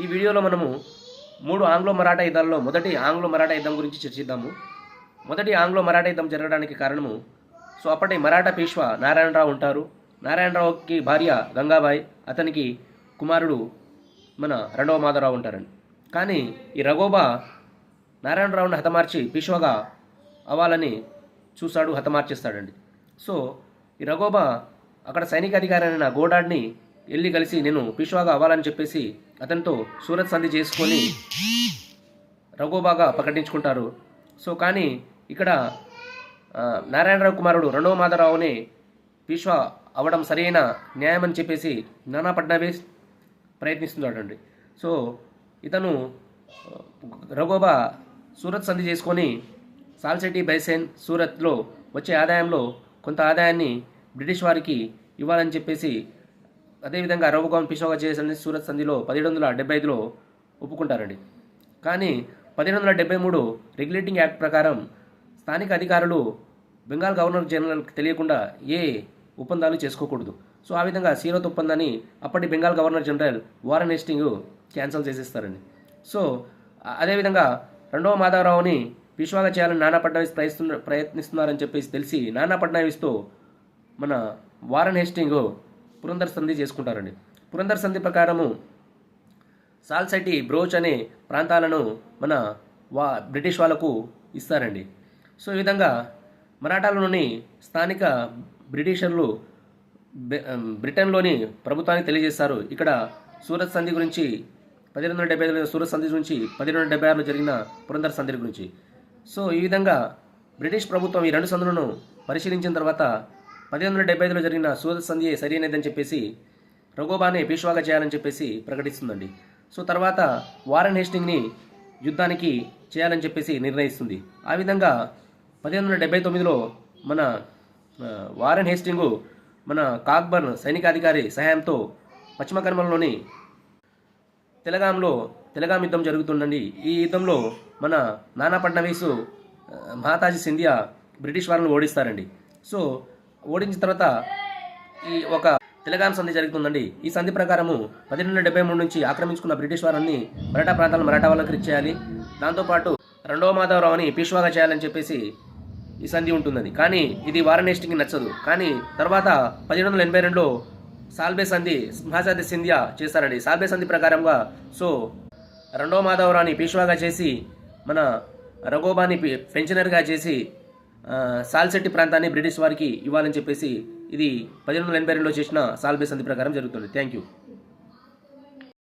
ఈ వీడియోలో మనము మూడు ఆంగ్లో మరాఠా యుద్ధాల్లో మొదటి ఆంగ్లో మరాఠా యుద్ధం గురించి చర్చిద్దాము. మొదటి ఆంగ్లో మరాఠా యుద్ధం జరగడానికి కారణము సో అప్పటి మరాఠా పేష్వా నారాయణరావు ఉంటారు. నారాయణరావుకి భార్య గంగాబాయి అతనికి కుమారుడు మన రెండవ మాధవరావు ఉంటారండి. కానీ ఈ రఘోబా నారాయణరావుని హతమార్చి పీష్వాగా అవ్వాలని చూశాడు హతమార్చేస్తాడండి. సో ఈ రఘోబా అక్కడ సైనిక అధికారి అయిన గోడాడ్ని వెళ్ళి కలిసి నేను పిష్వాగా అవ్వాలని చెప్పేసి అతనితో సూరత్ సంధి చేసుకొని రఘోబాగా ప్రకటించుకుంటారు సో కానీ ఇక్కడ నారాయణరావు కుమారుడు రెండవ మాధవరావుని పీష్వా అవడం సరైన న్యాయం అని చెప్పేసి నానా ఫడ్నవీస్ ప్రయత్నిస్తున్నాడండి. సో ఇతను రఘోబా సూరత్ సంధి చేసుకొని సాల్సెట్టి బైసెన్ సూరత్లో వచ్చే ఆదాయంలో కొంత ఆదాయాన్ని బ్రిటిష్ వారికి ఇవ్వాలని చెప్పేసి అదేవిధంగా రఘుగోన్ పిషోగా చేసిన సూరత్ సంధిలో పదిహేడు వందల డెబ్బై ఐదులో ఒప్పుకుంటారండి. కానీ పదిహేడు వందల డెబ్బై మూడు రెగ్యులేటింగ్ యాక్ట్ ప్రకారం స్థానిక అధికారులు బెంగాల్ గవర్నర్ జనరల్కి తెలియకుండా ఏ ఒప్పందాలు చేసుకోకూడదు. సో ఆ విధంగా సీరత్ ఒప్పందాన్ని అప్పటి Bengal governor general Warren Hasting cancel చేసేస్తారండి. So అదేవిధంగా రెండవ మాధవరావుని పిష్వాగా చేయాలని నానా ఫడ్నవీస్ ప్రయత్నిస్తున్న ప్రయత్నిస్తున్నారని చెప్పేసి తెలిసి నానా ఫడ్నవీస్తో మన వారన్ హేస్టింగ్ పురందర్ సంధి చేసుకుంటారండి. పురందర్ సంధి ప్రకారము సాల్సైటీ బ్రోచ్ అనే ప్రాంతాలను మన వా బ్రిటిష్ వాళ్ళకు ఇస్తారండి. సో ఈ విధంగా మరాఠాలలోని స్థానిక బ్రిటిషర్లు బ్రిటన్లోని ప్రభుత్వానికి తెలియజేస్తారు. ఇక్కడ సూరత్ సంధి గురించి పదిహేను వందల డెబ్బై ఐదులో సూరత్ సంధి గురించి పదిహేను వందల డెబ్బై ఆరులో జరిగిన పురందర్ సంధి గురించి. సో ఈ విధంగా బ్రిటిష్ ప్రభుత్వం ఈ రెండు సంధులను పరిశీలించిన తర్వాత పదిహేను వందల డెబ్బై ఐదులో జరిగిన సూద సంధి సరైనదని చెప్పేసి రఘోబానే పీష్వాగా చేయాలని చెప్పేసి ప్రకటిస్తుందండి. సో తర్వాత వారన్ హేస్టింగ్ని యుద్ధానికి చేయాలని చెప్పేసి నిర్ణయిస్తుంది. ఆ విధంగా పదిహేను వందల డెబ్బై తొమ్మిదిలో మన వారెన్ వారన్ హేస్టింగు మన కాక్బర్న్ సైనికాధికారి సహాయంతో పశ్చిమ కర్మలోని తెలగాంలో తెలగాం యుద్ధం జరుగుతుందండి. ఈ యుద్ధంలో మన నానా ఫడ్నవీసు మహాతాజీ సింధియా బ్రిటిష్ వారిని ఓడిస్తారండి. సో ఓడించిన తర్వాత ఈ ఒక తెలంగాణ సంధి జరుగుతుందండి. ఈ సంధి ప్రకారము పదిహేను వందల డెబ్బై మూడు నుంచి ఆక్రమించుకున్న బ్రిటిష్ వారిని మరాఠా ప్రాంతాలను మరాఠా వాళ్ళకి ఇచ్చేయాలి దాంతోపాటు రెండవ మాధవరావుని పీష్వాగా చేయాలని చెప్పేసి ఈ సంధి ఉంటుందని కానీ ఇది వారణేష్టికి నచ్చదు. కానీ తర్వాత పదిహేను వందల ఎనభై రెండులో సాల్బే సంధి మహాసాది సింధియా చేస్తారండి. సాల్బే సంధి ప్రకారంగా సో రెండవ మాధవరావుని పీష్వాగా చేసి మన రఘోబాని పెన్షనర్గా చేసి సాల్సెట్టి ప్రాంతాన్ని బ్రిటిష్ వారికి ఇవ్వాలని చెప్పేసి ఇది పదిహేను వందల ఎనభై రెండులో చేసిన సాల్బే సంధి ప్రకారం జరుగుతుంది. Thank you